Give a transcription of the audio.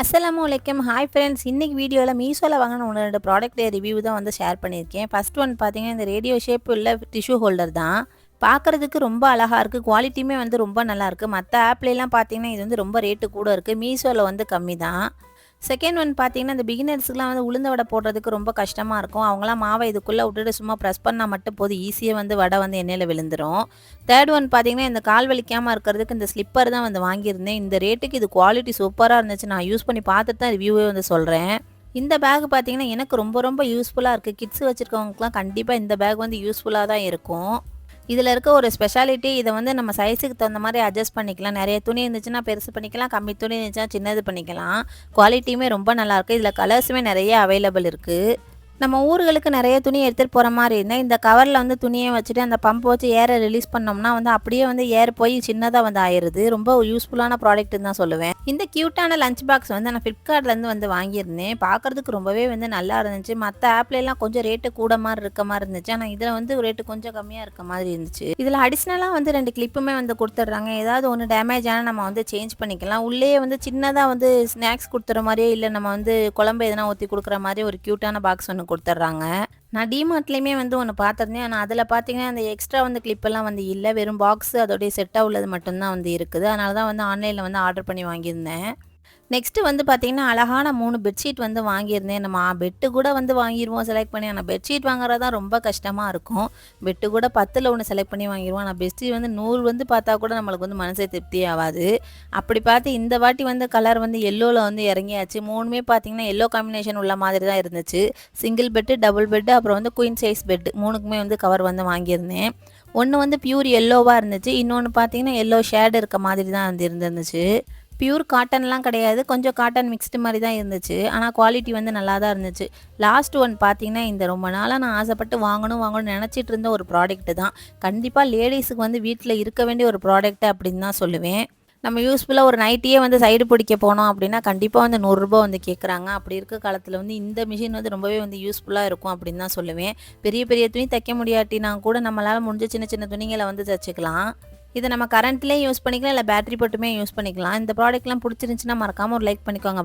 அஸ்ஸலாமு அலைக்கும். Hi friends இன்றைக்கி வீடியோவில் மீஷோவில் வாங்கின ஒன்று ரெண்டு ப்ராடக்ட் ரிவ்யூ தான் வந்து ஷேர் பண்ணியிருக்கேன். ஃபஸ்ட் ஒன் பார்த்தீங்கன்னா இந்த ரேடியோ ஷேப் உள்ள டிஷ்யூ ஹோல்டர் தான். பார்க்குறதுக்கு ரொம்ப அழகாக இருக்குது குவாலிட்டியுமே வந்து ரொம்ப நல்லாயிருக்கு மற்ற ஆப்லலாம் பார்த்தீங்கன்னா இது வந்து ரொம்ப ரேட்டு கூட இருக்குது மீஷோவில் வந்து கம்மி தான். செகண்ட் ஒன் பார்த்தீங்கன்னா இந்த பிகினர்ஸுக்குலாம் வந்து உளுந்த வடை போடுறதுக்கு ரொம்ப கஷ்டமாக இருக்கும். அவங்களாம் மாவை இதுக்குள்ளே விட்டுட்டு சும்மா ப்ரெஸ் பண்ணால் மட்டும் போதும். ஈஸியாக வந்து வடை வந்து எண்ணெயில் விழுந்துடும் தேர்ட் ஒன் பார்த்தீங்கன்னா இந்த கால் வலிக்காமல் இருக்கிறதுக்கு இந்த ஸ்லிப்பர் தான் வந்து வாங்கியிருந்தேன். இந்த ரேட்டுக்கு இது குவாலிட்டி சூப்பராக இருந்துச்சு. நான் யூஸ் பண்ணி பார்த்துட்டு தான் ரிவ்யூவே வந்து சொல்கிறேன் இந்த பேக் பார்த்தீங்கன்னா எனக்கு ரொம்ப ரொம்ப யூஸ்ஃபுல்லாக இருக்குது கிட்ஸ் வச்சுருக்கவங்களுக்குலாம் கண்டிப்பாக இந்த பேக் வந்து யூஸ்ஃபுல்லாக தான் இருக்கும். இதில் இருக்க ஒரு ஸ்பெஷாலிட்டி இதை வந்து நம்ம சைஸுக்கு தகுந்த மாதிரி அட்ஜஸ்ட் பண்ணிக்கலாம். நிறைய துணி இருந்துச்சுன்னா பெருசு பண்ணிக்கலாம் கம்மி துணி இருந்துச்சுன்னா சின்னது பண்ணிக்கலாம். குவாலிட்டியுமே ரொம்ப நல்லாயிருக்கு இதில் கலர்ஸுமே நிறைய அவைலபிள் இருக்குது நம்ம ஊர்களுக்கு நிறைய துணி எடுத்துகிட்டு போகிற மாதிரி இருந்தால் இந்த கவரில் வந்து துணியை வச்சுட்டு அந்த பம்ப் வச்சு ஏரை ரிலீஸ் பண்ணோம்னா வந்து அப்படியே வந்து ஏர் போய் சின்னதாக வந்து ஆயிடுது. ரொம்ப யூஸ்ஃபுல்லான ப்ராடக்ட்னு தான் சொல்லுவேன். இந்த க்யூட்டான லஞ்ச் பாக்ஸ் வந்து நான் ஃப்ளிப்கார்ட்லேருந்து வந்து வாங்கியிருந்தேன். பார்க்குறதுக்கு ரொம்பவே வந்து நல்லா இருந்துச்சு. மற்ற ஆப்லலாம் கொஞ்சம் ரேட்டு கூட மாதிரி இருக்க மாதிரி இருந்துச்சு. ஆனால் இதில் வந்து ரேட்டு கொஞ்சம் கம்மியாக இருக்க மாதிரி இருந்துச்சு. இதில் அடிஷ்னலாக வந்து ரெண்டு கிளிப்புமே வந்து கொடுத்துட்றாங்க. ஏதாவது ஒன்று டேமேஜ் ஆனால் நம்ம வந்து சேஞ்ச் பண்ணிக்கலாம். உள்ளே வந்து சின்னதாக வந்து ஸ்நாக்ஸ் கொடுத்துற மாதிரியே இல்லை நம்ம வந்து குழம்பு எதனா ஊற்றி கொடுக்குற மாதிரி ஒரு க்யூட்டான பாக்ஸ் ஒன்று கொடுத்துட்றாங்க. நான் டிமார்ட்லேயுமே வந்து ஒன்று பார்த்துருந்தேன் ஆனால் அதில் பார்த்தீங்கன்னா அந்த எக்ஸ்ட்ரா வந்து கிளிப்பெல்லாம் வந்து இல்லை. வெறும் பாக்ஸு அதோடைய செட்டாக உள்ளது மட்டும்தான் வந்து இருக்குது. அதனால தான் வந்து ஆன்லைனில் வந்து ஆர்டர் பண்ணி வாங்கியிருந்தேன். நெக்ஸ்ட்டு வந்து பார்த்தீங்கன்னா அழகான மூணு பெட்ஷீட் வந்து வாங்கியிருந்தேன். நம்ம பெட்டு கூட வந்து வாங்கிடுவோம் செலக்ட் பண்ணி. ஆனால் பெட்ஷீட் வாங்குறது தான் ரொம்ப கஷ்டமாக இருக்கும். பெட்டு கூட பத்தில் ஒன்று செலக்ட் பண்ணி வாங்கிடுவோம் ஆனால் பெட்ஷீட் வந்து நூறு வந்து பார்த்தா கூட நம்மளுக்கு வந்து மனசே திருப்தி ஆகாது. அப்படி பார்த்து இந்த வாட்டி வந்து கலர் வந்து எல்லோவில் வந்து இறங்கியாச்சு. மூணுமே பார்த்தீங்கன்னா எல்லோ காம்பினேஷன் உள்ள மாதிரி தான் இருந்துச்சு. சிங்கிள் பெட்டு டபுள் பெட்டு அப்புறம் வந்து குயின் சைஸ் பெட்டு மூணுக்குமே வந்து கவர் வந்து வாங்கியிருந்தேன். ஒன்று வந்து பியூர் எல்லோவாக இருந்துச்சு. இன்னொன்று பார்த்தீங்கன்னா எல்லோ ஷேடு இருக்க மாதிரி தான் வந்து இருந்துருந்துச்சு பியூர் காட்டன்லாம் கிடையாது. கொஞ்சம் காட்டன் மிக்ஸ்டு மாதிரி தான் இருந்துச்சு. ஆனால் குவாலிட்டி வந்து நல்லா தான் இருந்துச்சு. லாஸ்ட் ஒன் பார்த்தீங்கன்னா இந்த ரொம்ப நாளாக நான் ஆசைப்பட்டு வாங்கணும் வாங்கணும்னு நினச்சிட்டு இருந்த ஒரு ப்ராடக்ட்டு தான். கண்டிப்பாக லேடிஸுக்கு வந்து வீட்டில் இருக்க வேண்டிய ஒரு ப்ராடக்ட் அப்படின்னு தான் சொல்லுவேன். நம்ம யூஸ்ஃபுல்லாக ஒரு நைட்டியே வந்து சைடு பிடிக்க போனோம் அப்படின்னா கண்டிப்பாக வந்து நூறுரூபா வந்து கேட்குறாங்க அப்படி இருக்க காலத்தில் வந்து இந்த மிஷின் வந்து ரொம்பவே வந்து யூஸ்ஃபுல்லாக இருக்கும் அப்படின்னு தான் சொல்லுவேன். பெரிய பெரிய துணி தைக்க முடியாட்டினா கூட நம்மளால் முடிஞ்ச சின்ன சின்ன துணிகளை வந்து தைச்சிக்கலாம். இதை நம்ம கரண்ட்லேயே யூஸ் பண்ணிக்கலாம் இல்லை பேட்டரி போட்டுமே யூஸ் பண்ணிக்கலாம். இந்த ப்ராடக்ட்லாம் பிடிச்சிருந்துச்சின்னா மறக்காமல் ஒரு லைக் பண்ணிக்கோங்க.